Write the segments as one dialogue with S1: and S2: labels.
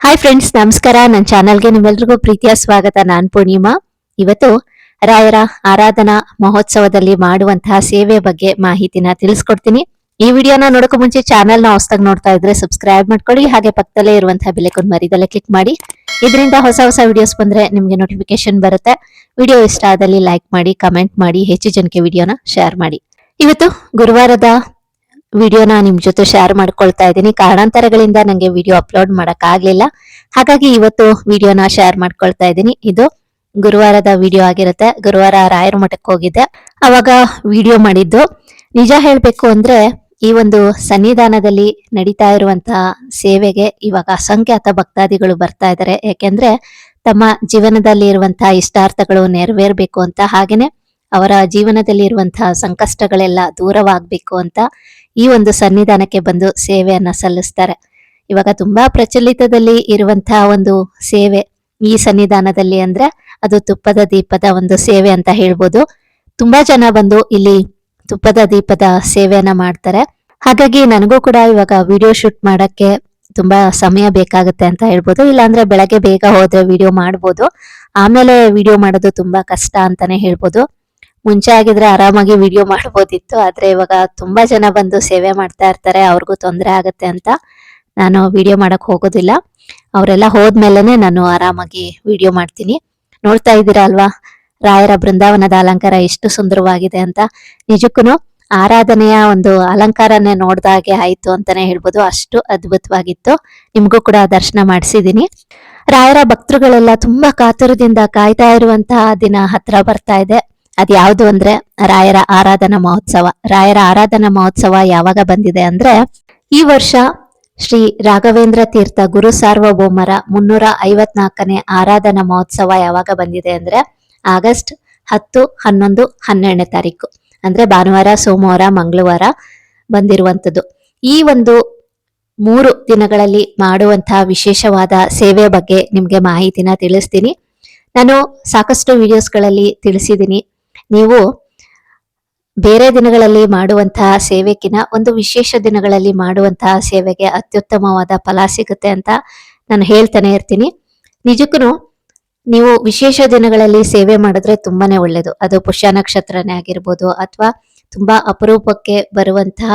S1: Hi friends ನಮಸ್ಕಾರ. ನನ್ನ ಚಾನಲ್ಗೆ ನಿಮ್ಮೆಲ್ರಿಗೂ ಪ್ರೀತಿಯ ಸ್ವಾಗತ. ನಾನ್ ಪೂರ್ಣಿಮಾ. ಇವತ್ತು ರಾಯರ ಆರಾಧನಾ ಮಹೋತ್ಸವದಲ್ಲಿ ಮಾಡುವಂತಹ ಸೇವೆ ಬಗ್ಗೆ ಮಾಹಿತಿನ ತಿಳಿಸ್ಕೊಡ್ತೀನಿ. ಈ ವಿಡಿಯೋನ ನೋಡೋಕೆ ಮುಂಚೆ ಚಾನೆಲ್ನ ಹೊಸದಾಗಿ ನೋಡ್ತಾ ಇದ್ರೆ ಸಬ್ಸ್ಕ್ರೈಬ್ ಮಾಡ್ಕೊಳ್ಳಿ. ಹಾಗೆ ಪಕ್ಕದಲ್ಲೇ ಇರುವಂತಹ ಬೆಲೆಕೊಂಡ್ ಮರಿದಲ್ಲೇ ಕ್ಲಿಕ್ ಮಾಡಿ. ಇದರಿಂದ ಹೊಸ ಹೊಸ ವಿಡಿಯೋಸ್ ಬಂದ್ರೆ ನಿಮ್ಗೆ ನೋಟಿಫಿಕೇಶನ್ ಬರುತ್ತೆ. ವಿಡಿಯೋ ಇಷ್ಟ ಆದಲ್ಲಿ ಲೈಕ್ ಮಾಡಿ ಕಮೆಂಟ್ ಮಾಡಿ, ಹೆಚ್ಚು ಜನಕ್ಕೆ ವಿಡಿಯೋನ ಶೇರ್ ಮಾಡಿ. ಇವತ್ತು ಗುರುವಾರದ ವಿಡಿಯೋನ ನಿಮ್ ಜೊತೆ ಶೇರ್ ಮಾಡ್ಕೊಳ್ತಾ ಇದ್ದೀನಿ. ಕಾರಣಾಂತರಗಳಿಂದ ನಂಗೆ ವಿಡಿಯೋ ಅಪ್ಲೋಡ್ ಮಾಡಕ್ ಆಗ್ಲಿಲ್ಲ. ಹಾಗಾಗಿ ಇವತ್ತು ವಿಡಿಯೋನ ಶೇರ್ ಮಾಡ್ಕೊಳ್ತಾ ಇದ್ದೀನಿ. ಇದು ಗುರುವಾರದ ವಿಡಿಯೋ ಆಗಿರುತ್ತೆ. ಗುರುವಾರ ರಾಯರ ಮಠಕ್ಕೆ ಹೋಗಿದ್ದೆ. ಅವಾಗ ವಿಡಿಯೋ ಮಾಡಿದ್ದು. ನಿಜ ಹೇಳಬೇಕು ಅಂದ್ರೆ ಈ ಒಂದು ಸನ್ನಿಧಾನದಲ್ಲಿ ನಡೀತಾ ಇರುವಂತಹ ಸೇವೆಗೆ ಇವಾಗ ಅಸಂಖ್ಯಾತ ಭಕ್ತಾದಿಗಳು ಬರ್ತಾ ಇದ್ದಾರೆ. ಯಾಕೆಂದ್ರೆ ತಮ್ಮ ಜೀವನದಲ್ಲಿ ಇರುವಂತಹ ಇಷ್ಟಾರ್ಥಗಳು ನೆರವೇರ್ಬೇಕು ಅಂತ ಹಾಗೇನೆ ಅವರ ಜೀವನದಲ್ಲಿ ಇರುವಂತಹ ಸಂಕಷ್ಟಗಳೆಲ್ಲ ದೂರವಾಗಬೇಕು ಅಂತ ಈ ಒಂದು ಸನ್ನಿಧಾನಕ್ಕೆ ಬಂದು ಸೇವೆಯನ್ನ ಸಲ್ಲಿಸ್ತಾರೆ. ಇವಾಗ ತುಂಬಾ ಪ್ರಚಲಿತದಲ್ಲಿ ಇರುವಂತಹ ಒಂದು ಸೇವೆ ಈ ಸನ್ನಿಧಾನದಲ್ಲಿ ಅಂದ್ರೆ ಅದು ತುಪ್ಪದ ದೀಪದ ಒಂದು ಸೇವೆ ಅಂತ ಹೇಳ್ಬೋದು. ತುಂಬಾ ಜನ ಬಂದು ಇಲ್ಲಿ ತುಪ್ಪದ ದೀಪದ ಸೇವೆಯನ್ನ ಮಾಡ್ತಾರೆ. ಹಾಗಾಗಿ ನನಗೂ ಕೂಡ ಇವಾಗ ವಿಡಿಯೋ ಶೂಟ್ ಮಾಡಕ್ಕೆ ತುಂಬಾ ಸಮಯ ಬೇಕಾಗುತ್ತೆ ಅಂತ ಹೇಳ್ಬೋದು. ಇಲ್ಲಾಂದ್ರೆ ಬೆಳಗ್ಗೆ ಬೇಗ ಹೋದ್ರೆ ವಿಡಿಯೋ ಮಾಡ್ಬೋದು. ಆಮೇಲೆ ವಿಡಿಯೋ ಮಾಡೋದು ತುಂಬಾ ಕಷ್ಟ ಅಂತಾನೆ ಹೇಳ್ಬೋದು. ಮುಂಚೆ ಆಗಿದ್ರೆ ಆರಾಮಾಗಿ ವಿಡಿಯೋ ಮಾಡ್ಬೋದಿತ್ತು, ಆದ್ರೆ ಇವಾಗ ತುಂಬಾ ಜನ ಬಂದು ಸೇವೆ ಮಾಡ್ತಾ ಇರ್ತಾರೆ, ಅವ್ರಿಗೂ ತೊಂದರೆ ಆಗತ್ತೆ ಅಂತ ನಾನು ವಿಡಿಯೋ ಮಾಡಕ್ ಹೋಗೋದಿಲ್ಲ. ಅವರೆಲ್ಲ ಹೋದ್ಮೇಲೆನೆ ನಾನು ಆರಾಮಾಗಿ ವಿಡಿಯೋ ಮಾಡ್ತೀನಿ. ನೋಡ್ತಾ ಇದ್ದೀರಾ ಅಲ್ವಾ? ರಾಯರ ಬೃಂದಾವನದ ಅಲಂಕಾರ ಎಷ್ಟು ಸುಂದರವಾಗಿದೆ ಅಂತ. ನಿಜಕ್ಕೂ ಆರಾಧನೆಯ ಒಂದು ಅಲಂಕಾರನೇ ನೋಡ್ದಾಗೆ ಆಯ್ತು ಅಂತಾನೆ ಹೇಳ್ಬೋದು. ಅಷ್ಟು ಅದ್ಭುತವಾಗಿತ್ತು. ನಿಮಗೂ ಕೂಡ ದರ್ಶನ ಮಾಡಿಸಿದೀನಿ ರಾಯರ ಭಕ್ತರುಗಳೆಲ್ಲ ತುಂಬಾ ಕಾತುರದಿಂದ ಕಾಯ್ತಾ ಇರುವಂತಹ ದಿನ ಹತ್ರ ಬರ್ತಾ ಇದೆ. ಅದ್ ಯಾವ್ದು ಅಂದ್ರೆ ರಾಯರ ಆರಾಧನಾ ಮಹೋತ್ಸವ. ರಾಯರ ಆರಾಧನಾ ಮಹೋತ್ಸವ ಯಾವಾಗ ಬಂದಿದೆ ಅಂದ್ರೆ ಈ ವರ್ಷ ಶ್ರೀ ರಾಘವೇಂದ್ರ ತೀರ್ಥ ಗುರು ಸಾರ್ವಭೌಮರ ಮುನ್ನೂರ ಐವತ್ನಾಲ್ಕನೇ ಆರಾಧನಾ ಮಹೋತ್ಸವ ಯಾವಾಗ ಬಂದಿದೆ ಅಂದ್ರೆ ಆಗಸ್ಟ್ ಹತ್ತು, ಹನ್ನೊಂದು, ಹನ್ನೆರಡನೇ ತಾರೀಕು. ಅಂದ್ರೆ ಭಾನುವಾರ, ಸೋಮವಾರ, ಮಂಗಳವಾರ ಬಂದಿರುವಂಥದ್ದು. ಈ ಒಂದು ಮೂರು ದಿನಗಳಲ್ಲಿ ಮಾಡುವಂತಹ ವಿಶೇಷವಾದ ಸೇವೆ ಬಗ್ಗೆ ನಿಮ್ಗೆ ಮಾಹಿತಿನ ತಿಳಿಸ್ತೀನಿ. ನಾನು ಸಾಕಷ್ಟು ವಿಡಿಯೋಸ್ಗಳಲ್ಲಿ ತಿಳಿಸಿದ್ದೀನಿ. ನೀವು ಬೇರೆ ದಿನಗಳಲ್ಲಿ ಮಾಡುವಂತಹ ಸೇವೆಕಿನ ಒಂದು ವಿಶೇಷ ದಿನಗಳಲ್ಲಿ ಮಾಡುವಂತಹ ಸೇವೆಗೆ ಅತ್ಯುತ್ತಮವಾದ ಫಲ ಸಿಗುತ್ತೆ ಅಂತ ನಾನು ಹೇಳ್ತಾನೆ ಇರ್ತೀನಿ. ನಿಜಕ್ಕೂ ನೀವು ವಿಶೇಷ ದಿನಗಳಲ್ಲಿ ಸೇವೆ ಮಾಡಿದ್ರೆ ತುಂಬಾನೇ ಒಳ್ಳೇದು. ಅದು ಪುಷ್ಯ ನಕ್ಷತ್ರನೇ ಆಗಿರ್ಬೋದು ಅಥವಾ ತುಂಬಾ ಅಪರೂಪಕ್ಕೆ ಬರುವಂತಹ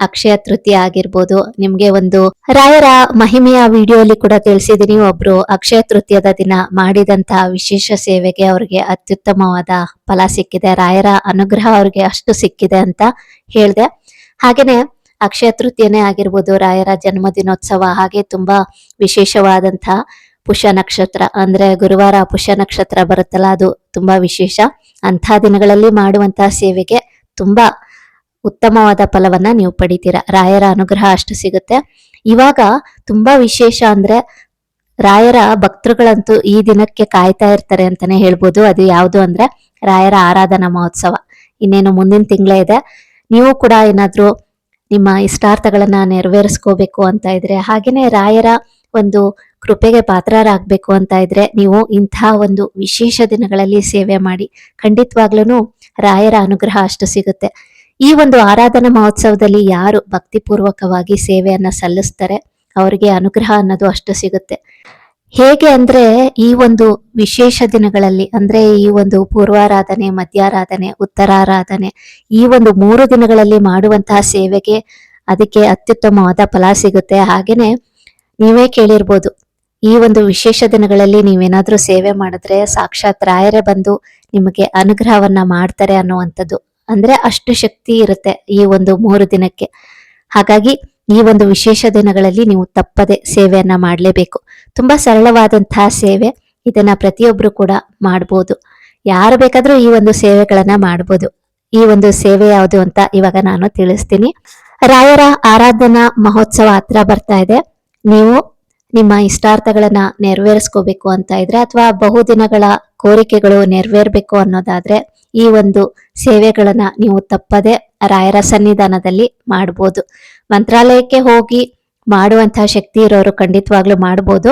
S1: ಅಕ್ಷಯ ತೃತೀಯ ಆಗಿರ್ಬೋದು. ನಿಮ್ಗೆ ಒಂದು ರಾಯರ ಮಹಿಮೆಯ ವಿಡಿಯೋಲಿ ಕೂಡ ತಿಳಿಸಿದೀನಿ ಒಬ್ರು ಅಕ್ಷಯ ತೃತೀಯದ ದಿನ ಮಾಡಿದಂತಹ ವಿಶೇಷ ಸೇವೆಗೆ ಅವ್ರಿಗೆ ಅತ್ಯುತ್ತಮವಾದ ಫಲ ಸಿಕ್ಕಿದೆ. ರಾಯರ ಅನುಗ್ರಹ ಅವ್ರಿಗೆ ಅಷ್ಟು ಸಿಕ್ಕಿದೆ ಅಂತ ಹೇಳ್ದೆ. ಹಾಗೇನೆ ಅಕ್ಷಯ ತೃತೀಯನೇ ಆಗಿರ್ಬೋದು, ರಾಯರ ಜನ್ಮದಿನೋತ್ಸವ, ಹಾಗೆ ತುಂಬಾ ವಿಶೇಷವಾದಂತಹ ಪುಷ್ಯ ನಕ್ಷತ್ರ ಅಂದ್ರೆ ಗುರುವಾರ ಪುಷ್ಯ ನಕ್ಷತ್ರ ಬರುತ್ತಲ್ಲ, ಅದು ತುಂಬಾ ವಿಶೇಷ. ಅಂಥ ದಿನಗಳಲ್ಲಿ ಮಾಡುವಂತಹ ಸೇವೆಗೆ ತುಂಬಾ ಉತ್ತಮವಾದ ಫಲವನ್ನ ನೀವು ಪಡಿತೀರಾ? ರಾಯರ ಅನುಗ್ರಹ ಅಷ್ಟು ಸಿಗುತ್ತೆ. ಇವಾಗ ತುಂಬಾ ವಿಶೇಷ ಅಂದ್ರೆ ರಾಯರ ಭಕ್ತರುಗಳಂತೂ ಈ ದಿನಕ್ಕೆ ಕಾಯ್ತಾ ಇರ್ತಾರೆ ಅಂತಾನೆ ಹೇಳ್ಬೋದು. ಅದು ಯಾವುದು ಅಂದ್ರೆ ರಾಯರ ಆರಾಧನಾ ಮಹೋತ್ಸವ. ಇನ್ನೇನು ಮುಂದಿನ ತಿಂಗಳೇ ಇದೆ. ನೀವು ಕೂಡ ಏನಾದ್ರೂ ನಿಮ್ಮ ಇಷ್ಟಾರ್ಥಗಳನ್ನ ನೆರವೇರಿಸ್ಕೋಬೇಕು ಅಂತ ಇದ್ರೆ, ಹಾಗೇನೆ ರಾಯರ ಒಂದು ಕೃಪೆಗೆ ಪಾತ್ರರಾಗಬೇಕು ಅಂತ ಇದ್ರೆ ನೀವು ಇಂತಹ ಒಂದು ವಿಶೇಷ ದಿನಗಳಲ್ಲಿ ಸೇವೆ ಮಾಡಿ ಖಂಡಿತವಾಗ್ಲೂ ರಾಯರ ಅನುಗ್ರಹ ಅಷ್ಟು ಸಿಗುತ್ತೆ. ಈ ಒಂದು ಆರಾಧನಾ ಮಹೋತ್ಸವದಲ್ಲಿ ಯಾರು ಭಕ್ತಿಪೂರ್ವಕವಾಗಿ ಸೇವೆಯನ್ನ ಸಲ್ಲಿಸ್ತಾರೆ, ಅವರಿಗೆ ಅನುಗ್ರಹ ಅನ್ನೋದು ಅಷ್ಟು ಸಿಗುತ್ತೆ. ಹೇಗೆ ಅಂದ್ರೆ ಈ ಒಂದು ವಿಶೇಷ ದಿನಗಳಲ್ಲಿ, ಅಂದ್ರೆ ಈ ಒಂದು ಪೂರ್ವಾರಾಧನೆ, ಮಧ್ಯಾರಾಧನೆ, ಉತ್ತರಾರಾಧನೆ, ಈ ಒಂದು ಮೂರು ದಿನಗಳಲ್ಲಿ ಮಾಡುವಂತಹ ಸೇವೆಗೆ ಅದಕ್ಕೆ ಅತ್ಯುತ್ತಮವಾದ ಫಲ ಸಿಗುತ್ತೆ. ಹಾಗೇನೆ ನೀವೇ ಕೇಳಿರ್ಬೋದು, ಈ ಒಂದು ವಿಶೇಷ ದಿನಗಳಲ್ಲಿ ನೀವೇನಾದ್ರೂ ಸೇವೆ ಮಾಡಿದ್ರೆ ಸಾಕ್ಷಾತ್ ರಾಯರೇ ಬಂದು ನಿಮಗೆ ಅನುಗ್ರಹವನ್ನ ಮಾಡ್ತಾರೆ ಅನ್ನುವಂಥದ್ದು. ಅಂದ್ರೆ ಅಷ್ಟು ಶಕ್ತಿ ಇರುತ್ತೆ ಈ ಒಂದು ಮೂರು ದಿನಕ್ಕೆ. ಹಾಗಾಗಿ ಈ ಒಂದು ವಿಶೇಷ ದಿನಗಳಲ್ಲಿ ನೀವು ತಪ್ಪದೆ ಸೇವೆಯನ್ನ ಮಾಡಲೇಬೇಕು. ತುಂಬಾ ಸರಳವಾದಂತಹ ಸೇವೆ ಇದನ್ನ ಪ್ರತಿಯೊಬ್ರು ಕೂಡ ಮಾಡ್ಬೋದು. ಯಾರು ಬೇಕಾದ್ರೂ ಈ ಒಂದು ಸೇವೆಗಳನ್ನ ಮಾಡ್ಬೋದು. ಈ ಒಂದು ಸೇವೆ ಯಾವುದು ಅಂತ ಇವಾಗ ನಾನು ತಿಳಿಸ್ತೀನಿ. ರಾಯರ ಆರಾಧನಾ ಮಹೋತ್ಸವ ಹತ್ರ ಬರ್ತಾ ಇದೆ. ನೀವು ನಿಮ್ಮ ಇಷ್ಟಾರ್ಥಗಳನ್ನ ನೆರವೇರಿಸ್ಕೋಬೇಕು ಅಂತ ಇದ್ರೆ ಅಥವಾ ಬಹುದಿನಗಳ ಕೋರಿಕೆಗಳು ನೆರವೇರ್ಬೇಕು ಅನ್ನೋದಾದ್ರೆ ಈ ಒಂದು ಸೇವೆಗಳನ್ನ ನೀವು ತಪ್ಪದೆ ರಾಯರ ಸನ್ನಿಧಾನದಲ್ಲಿ ಮಾಡ್ಬೋದು. ಮಂತ್ರಾಲಯಕ್ಕೆ ಹೋಗಿ ಮಾಡುವಂತಹ ಶಕ್ತಿ ಇರೋರು ಖಂಡಿತವಾಗ್ಲೂ ಮಾಡ್ಬೋದು.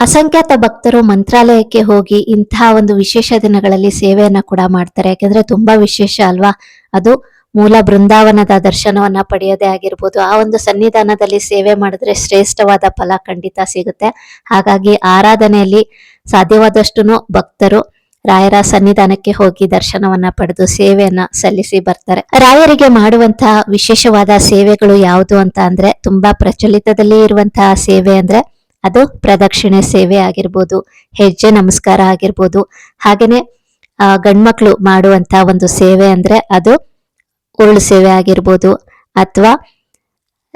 S1: ಅಸಂಖ್ಯಾತ ಭಕ್ತರು ಮಂತ್ರಾಲಯಕ್ಕೆ ಹೋಗಿ ಇಂತಹ ಒಂದು ವಿಶೇಷ ದಿನಗಳಲ್ಲಿ ಸೇವೆಯನ್ನ ಕೂಡ ಮಾಡ್ತಾರೆ. ಯಾಕಂದ್ರೆ ತುಂಬಾ ವಿಶೇಷ ಅಲ್ವಾ? ಅದು ಮೂಲ ಬೃಂದಾವನದ ದರ್ಶನವನ್ನ ಪಡೆಯೋದೇ ಆಗಿರ್ಬೋದು. ಆ ಒಂದು ಸನ್ನಿಧಾನದಲ್ಲಿ ಸೇವೆ ಮಾಡಿದ್ರೆ ಶ್ರೇಷ್ಠವಾದ ಫಲ ಖಂಡಿತ ಸಿಗುತ್ತೆ. ಹಾಗಾಗಿ ಆರಾಧನೆಯಲ್ಲಿ ಸಾಧ್ಯವಾದಷ್ಟು ಭಕ್ತರು ರಾಯರ ಸನ್ನಿಧಾನಕ್ಕೆ ಹೋಗಿ ದರ್ಶನವನ್ನ ಪಡೆದು ಸೇವೆಯನ್ನ ಸಲ್ಲಿಸಿ ಬರ್ತಾರೆ. ರಾಯರಿಗೆ ಮಾಡುವಂತಹ ವಿಶೇಷವಾದ ಸೇವೆಗಳು ಯಾವುದು ಅಂತ ಅಂದ್ರೆ ತುಂಬಾ ಪ್ರಚಲಿತದಲ್ಲಿ ಇರುವಂತಹ ಸೇವೆ ಅಂದ್ರೆ ಅದು ಪ್ರದಕ್ಷಿಣೆ ಸೇವೆ ಆಗಿರ್ಬೋದು, ಹೆಜ್ಜೆ ನಮಸ್ಕಾರ ಆಗಿರ್ಬೋದು. ಹಾಗೇನೆ, ಆ, ಗಂಡ್ಮಕ್ಳು ಮಾಡುವಂತ ಒಂದು ಸೇವೆ ಅಂದ್ರೆ ಅದು ಉರುಳು ಸೇವೆ ಆಗಿರ್ಬೋದು ಅಥವಾ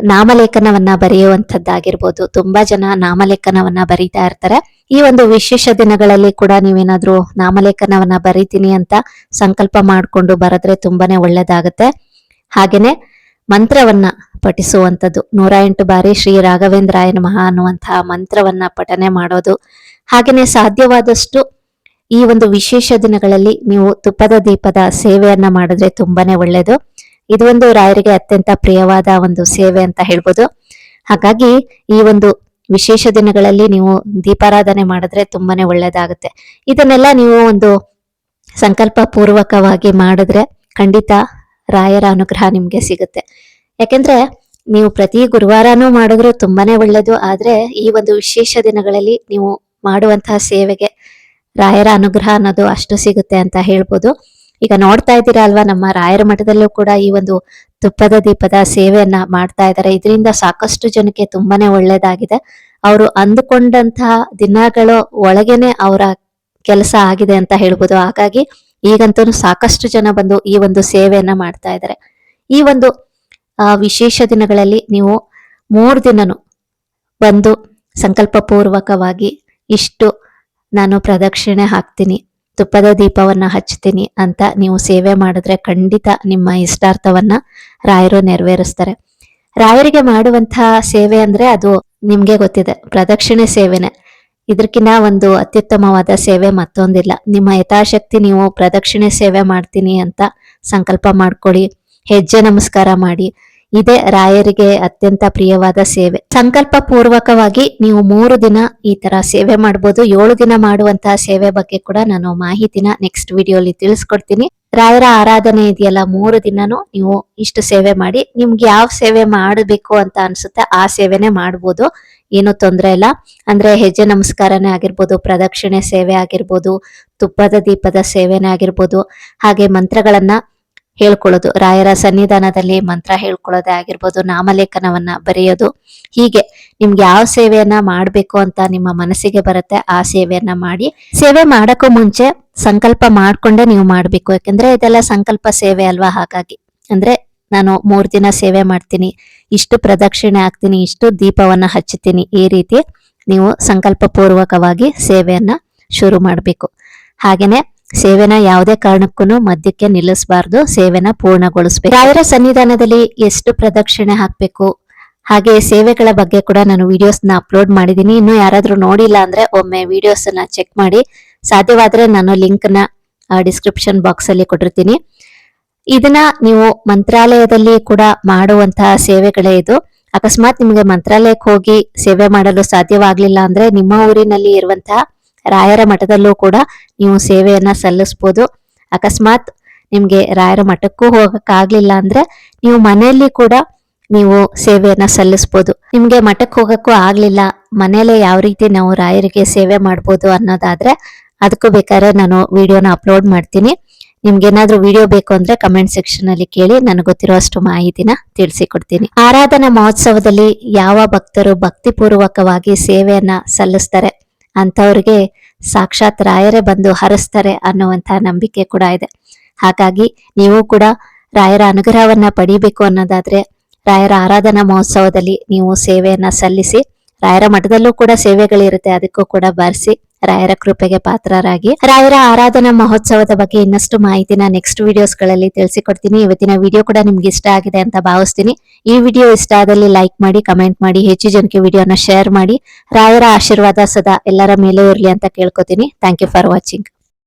S1: ನಾಮಲೇಖನವನ್ನ ಬರೆಯುವಂಥದ್ದಾಗಿರ್ಬೋದು. ತುಂಬಾ ಜನ ನಾಮಲೇಖನವನ್ನ ಬರೀತಾ ಇರ್ತಾರೆ. ಈ ಒಂದು ವಿಶೇಷ ದಿನಗಳಲ್ಲಿ ಕೂಡ ನೀವೇನಾದ್ರೂ ನಾಮಲೇಖನವನ್ನ ಬರೀತೀನಿ ಅಂತ ಸಂಕಲ್ಪ ಮಾಡ್ಕೊಂಡು ಬರೆದ್ರೆ ತುಂಬಾನೇ ಒಳ್ಳೇದಾಗತ್ತೆ. ಹಾಗೇನೆ ಮಂತ್ರವನ್ನ ಪಠಿಸುವಂಥದ್ದು. ನೂರ ಎಂಟು ಬಾರಿ ಶ್ರೀ ರಾಘವೇಂದ್ರಾಯ ನಮಃ ಅನ್ನುವಂತಹ ಮಂತ್ರವನ್ನ ಪಠನೆ ಮಾಡೋದು. ಹಾಗೇನೆ ಸಾಧ್ಯವಾದಷ್ಟು ಈ ಒಂದು ವಿಶೇಷ ದಿನಗಳಲ್ಲಿ ನೀವು ತುಪ್ಪದ ದೀಪದ ಸೇವೆಯನ್ನ ಮಾಡಿದ್ರೆ ತುಂಬಾನೇ ಒಳ್ಳೇದು. ಇದು ಒಂದು ರಾಯರಿಗೆ ಅತ್ಯಂತ ಪ್ರಿಯವಾದ ಒಂದು ಸೇವೆ ಅಂತ ಹೇಳ್ಬೋದು. ಹಾಗಾಗಿ ಈ ಒಂದು ವಿಶೇಷ ದಿನಗಳಲ್ಲಿ ನೀವು ದೀಪಾರಾಧನೆ ಮಾಡಿದ್ರೆ ತುಂಬಾನೇ ಒಳ್ಳೇದಾಗುತ್ತೆ. ಇದನ್ನೆಲ್ಲ ನೀವು ಒಂದು ಸಂಕಲ್ಪ ಪೂರ್ವಕವಾಗಿ ಮಾಡಿದ್ರೆ ಖಂಡಿತ ರಾಯರ ಅನುಗ್ರಹ ನಿಮ್ಗೆ ಸಿಗುತ್ತೆ. ಯಾಕೆಂದ್ರೆ ನೀವು ಪ್ರತಿ ಗುರುವಾರನೂ ಮಾಡಿದ್ರು ತುಂಬಾನೇ ಒಳ್ಳೇದು. ಆದ್ರೆ ಈ ಒಂದು ವಿಶೇಷ ದಿನಗಳಲ್ಲಿ ನೀವು ಮಾಡುವಂತಹ ಸೇವೆಗೆ ರಾಯರ ಅನುಗ್ರಹ ಅನ್ನೋದು ಅಷ್ಟು ಸಿಗುತ್ತೆ ಅಂತ ಹೇಳ್ಬೋದು. ಈಗ ನೋಡ್ತಾ ಇದ್ದೀರಾ ಅಲ್ವಾ? ನಮ್ಮ ರಾಯರ ಮಠದಲ್ಲೂ ಕೂಡ ಈ ಒಂದು ತುಪ್ಪದ ದೀಪದ ಸೇವೆಯನ್ನ ಮಾಡ್ತಾ ಇದ್ದಾರೆ. ಇದರಿಂದ ಸಾಕಷ್ಟು ಜನಕ್ಕೆ ತುಂಬಾನೇ ಒಳ್ಳೇದಾಗಿದೆ. ಅವರು ಅಂದುಕೊಂಡಂತಹ ದಿನಗಳು ಒಳಗೇನೆ ಅವರ ಕೆಲಸ ಆಗಿದೆ ಅಂತ ಹೇಳ್ಬೋದು. ಹಾಗಾಗಿ ಈಗಂತೂ ಸಾಕಷ್ಟು ಜನ ಬಂದು ಈ ಒಂದು ಸೇವೆಯನ್ನ ಮಾಡ್ತಾ ಇದ್ದಾರೆ. ಈ ಒಂದು ವಿಶೇಷ ದಿನಗಳಲ್ಲಿ ನೀವು ಮೂರು ದಿನನು ಬಂದು ಸಂಕಲ್ಪ ಪೂರ್ವಕವಾಗಿ ಇಷ್ಟು ನಾನು ಪ್ರದಕ್ಷಿಣೆ ಹಾಕ್ತೀನಿ. ತುಪ್ಪದ ದೀಪವನ್ನ ಹಚ್ತೀನಿ ಅಂತ ನೀವು ಸೇವೆ ಮಾಡಿದ್ರೆ ಖಂಡಿತ ನಿಮ್ಮ ಇಷ್ಟಾರ್ಥವನ್ನ ರಾಯರು ನೆರವೇರಿಸ್ತಾರೆ. ರಾಯರಿಗೆ ಮಾಡುವಂತಹ ಸೇವೆ ಅಂದ್ರೆ ಅದು ನಿಮ್ಗೆ ಗೊತ್ತಿದೆ, ಪ್ರದಕ್ಷಿಣೆ ಸೇವೆನೆ. ಇದಕ್ಕಿನ್ನ ಒಂದು ಅತ್ಯುತ್ತಮವಾದ ಸೇವೆ ಮತ್ತೊಂದಿಲ್ಲ. ನಿಮ್ಮ ಯಥಾಶಕ್ತಿ ನೀವು ಪ್ರದಕ್ಷಿಣೆ ಸೇವೆ ಮಾಡ್ತೀನಿ ಅಂತ ಸಂಕಲ್ಪ ಮಾಡ್ಕೊಳ್ಳಿ, ಹೆಜ್ಜೆ ನಮಸ್ಕಾರ ಮಾಡಿ. ಇದೇ ರಾಯರಿಗೆ ಅತ್ಯಂತ ಪ್ರಿಯವಾದ ಸೇವೆ. ಸಂಕಲ್ಪ ಪೂರ್ವಕವಾಗಿ ನೀವು ಮೂರು ದಿನ ಈ ತರ ಸೇವೆ ಮಾಡಬಹುದು ಏಳು ದಿನ ಮಾಡುವಂತಹ ಸೇವೆ ಬಗ್ಗೆ ಕೂಡ ನಾನು ಮಾಹಿತಿನ ನೆಕ್ಸ್ಟ್ ವಿಡಿಯೋಲಿ ತಿಳಿಸ್ಕೊಡ್ತೀನಿ. ರಾಯರ ಆರಾಧನೆ ಇದೆಯಲ್ಲ, ಮೂರು ದಿನನೂ ನೀವು ಇಷ್ಟು ಸೇವೆ ಮಾಡಿ, ನಿಮ್ಗೆ ಯಾವ ಸೇವೆ ಮಾಡಬೇಕು ಅಂತ ಅನ್ಸುತ್ತೆ ಆ ಸೇವೆನೆ ಮಾಡ್ಬೋದು. ಏನು ತೊಂದರೆ ಇಲ್ಲ. ಅಂದ್ರೆ ಹೆಜ್ಜೆ ನಮಸ್ಕಾರನೇ ಆಗಿರ್ಬೋದು, ಪ್ರದಕ್ಷಿಣೆ ಸೇವೆ ಆಗಿರ್ಬೋದು, ತುಪ್ಪದ ದೀಪದ ಸೇವೆನೇ ಆಗಿರ್ಬೋದು, ಹಾಗೆ ಮಂತ್ರಗಳನ್ನ ಹೇಳ್ಕೊಳ್ಳೋದು. ರಾಯರ ಸನ್ನಿಧಾನದಲ್ಲಿ ಮಂತ್ರ ಹೇಳ್ಕೊಳ್ಳೋದೇ ಆಗಿರ್ಬೋದು, ನಾಮಲೇಖನವನ್ನ ಬರೆಯೋದು. ಹೀಗೆ ನಿಮ್ಗೆ ಯಾವ ಸೇವೆಯನ್ನ ಮಾಡಬೇಕು ಅಂತ ನಿಮ್ಮ ಮನಸ್ಸಿಗೆ ಬರುತ್ತೆ, ಆ ಸೇವೆಯನ್ನ ಮಾಡಿ. ಸೇವೆ ಮಾಡೋಕ್ಕೂ ಮುಂಚೆ ಸಂಕಲ್ಪ ಮಾಡ್ಕೊಂಡೆ ನೀವು ಮಾಡಬೇಕು. ಯಾಕಂದ್ರೆ ಇದೆಲ್ಲ ಸಂಕಲ್ಪ ಸೇವೆ ಅಲ್ವಾ ಹಾಗಾಗಿ. ಅಂದ್ರೆ ನಾನು ಮೂರು ದಿನ ಸೇವೆ ಮಾಡ್ತೀನಿ, ಇಷ್ಟು ಪ್ರದಕ್ಷಿಣೆ ಹಾಕ್ತೀನಿ, ಇಷ್ಟು ದೀಪವನ್ನ ಹಚ್ಚುತ್ತೀನಿ. ಈ ರೀತಿ ನೀವು ಸಂಕಲ್ಪ ಪೂರ್ವಕವಾಗಿ ಸೇವೆಯನ್ನ ಶುರು ಮಾಡಬೇಕು. ಹಾಗೇನೆ ಸೇವೆನ ಯಾವುದೇ ಕಾರಣಕ್ಕೂ ಮಧ್ಯಕ್ಕೆ ನಿಲ್ಲಿಸಬಾರ್ದು, ಸೇವೆನ ಪೂರ್ಣಗೊಳಿಸಬೇಕು. ರಾಯರ ಸನ್ನಿಧಾನದಲ್ಲಿ ಎಷ್ಟು ಪ್ರದಕ್ಷಿಣೆ ಹಾಕಬೇಕು? ಹಾಗೆ ಸೇವೆಗಳ ಬಗ್ಗೆ ಕೂಡ ನಾನು ವಿಡಿಯೋಸ್ನ ಅಪ್ಲೋಡ್ ಮಾಡಿದ್ದೀನಿ. ಇನ್ನು ಯಾರಾದ್ರೂ ನೋಡಿಲ್ಲ ಅಂದ್ರೆ ಒಮ್ಮೆ ವಿಡಿಯೋಸ್ನ ಚೆಕ್ ಮಾಡಿ. ಸಾಧ್ಯವಾದರೆ ನಾನು ಲಿಂಕ್ನ ಡಿಸ್ಕ್ರಿಪ್ಷನ್ ಬಾಕ್ಸ್ ಅಲ್ಲಿ ಕೊಟ್ಟಿರ್ತೀನಿ. ಇದನ್ನ ನೀವು ಮಂತ್ರಾಲಯದಲ್ಲಿ ಕೂಡ ಮಾಡುವಂತಹ ಸೇವೆಗಳೇ ಇದು. ಅಕಸ್ಮಾತ್ ನಿಮಗೆ ಮಂತ್ರಾಲಯಕ್ಕೆ ಹೋಗಿ ಸೇವೆ ಮಾಡಲು ಸಾಧ್ಯವಾಗ್ಲಿಲ್ಲ ಅಂದ್ರೆ ನಿಮ್ಮ ಊರಿನಲ್ಲಿ ಇರುವಂತಹ ರಾಯರ ಮಠದಲ್ಲೂ ಕೂಡ ನೀವು ಸೇವೆಯನ್ನ ಸಲ್ಲಿಸ್ಬೋದು. ಅಕಸ್ಮಾತ್ ನಿಮ್ಗೆ ರಾಯರ ಮಠಕ್ಕೂ ಹೋಗಕ್ಕಾಗ್ಲಿಲ್ಲ ಅಂದ್ರೆ ನೀವು ಮನೆಯಲ್ಲಿ ಕೂಡ ನೀವು ಸೇವೆಯನ್ನ ಸಲ್ಲಿಸ್ಬೋದು. ನಿಮ್ಗೆ ಮಠಕ್ಕೆ ಹೋಗಕ್ಕೂ ಆಗ್ಲಿಲ್ಲ, ಮನೆಯಲ್ಲೇ ಯಾವ ರೀತಿ ನಾವು ರಾಯರಿಗೆ ಸೇವೆ ಮಾಡ್ಬೋದು ಅನ್ನೋದಾದ್ರೆ ಅದಕ್ಕೂ ಬೇಕಾದ್ರೆ ನಾನು ವಿಡಿಯೋನ ಅಪ್ಲೋಡ್ ಮಾಡ್ತೀನಿ. ನಿಮ್ಗೆ ಏನಾದ್ರೂ ವಿಡಿಯೋ ಬೇಕು ಅಂದ್ರೆ ಕಮೆಂಟ್ ಸೆಕ್ಷನ್ ಅಲ್ಲಿ ಕೇಳಿ ನನಗೆ ಗೊತ್ತಿರುವಷ್ಟು ಮಾಹಿತಿನ ತಿಳಿಸಿಕೊಡ್ತೀನಿ. ಆರಾಧನಾ ಮಹೋತ್ಸವದಲ್ಲಿ ಯಾವ ಭಕ್ತರು ಭಕ್ತಿಪೂರ್ವಕವಾಗಿ ಸೇವೆಯನ್ನ ಸಲ್ಲಿಸ್ತಾರೆ? ಅಂತವ್ರಿಗೆ ಸಾಕ್ಷಾತ್ ರಾಯರೇ ಬಂದು ಹರಿಸ್ತಾರೆ ಅನ್ನುವಂಥ ನಂಬಿಕೆ ಕೂಡ ಇದೆ. ಹಾಗಾಗಿ ನೀವು ಕೂಡ ರಾಯರ ಅನುಗ್ರಹವನ್ನ ಪಡಿಬೇಕು ಅನ್ನೋದಾದ್ರೆ ರಾಯರ ಆರಾಧನಾ ಮಹೋತ್ಸವದಲ್ಲಿ ನೀವು ಸೇವೆಯನ್ನ ಸಲ್ಲಿಸಿ, ರಾಯರ ಮಠದಲ್ಲೂ ಕೂಡ ಸೇವೆಗಳಿರುತ್ತೆ, ಅದಕ್ಕೂ ಕೂಡ ಬರ್ಸಿ. ರಾಯರ ಕೃಪೆಗೆ ಪಾತ್ರರಾಗಿ. ರಾಯರ ಆರಾಧನಾ ಮಹೋತ್ಸವದ ಬಗ್ಗೆ ಇನ್ನಷ್ಟು ಮಾಹಿತಿನ ನೆಕ್ಸ್ಟ್ ವಿಡಿಯೋಸ್ಗಳಲ್ಲಿ ತಿಳಿಸಿಕೊಡ್ತೀನಿ. ಇವತ್ತಿನ ವಿಡಿಯೋ ಕೂಡ ನಿಮ್ಗೆ ಇಷ್ಟ ಆಗಿದೆ ಅಂತ ಭಾವಿಸ್ತೀನಿ. ಈ ವಿಡಿಯೋ ಇಷ್ಟ ಆದಲ್ಲಿ ಲೈಕ್ ಮಾಡಿ ಕಮೆಂಟ್ ಮಾಡಿ, ಹೆಚ್ಚು ಜನಕ್ಕೆ ವಿಡಿಯೋನ ಶೇರ್ ಮಾಡಿ. ರಾಯರ ಆಶೀರ್ವಾದ ಸದಾ ಎಲ್ಲರ ಮೇಲೆ ಇರಲಿ ಅಂತ ಕೇಳ್ಕೊತೀನಿ. Thank you for watching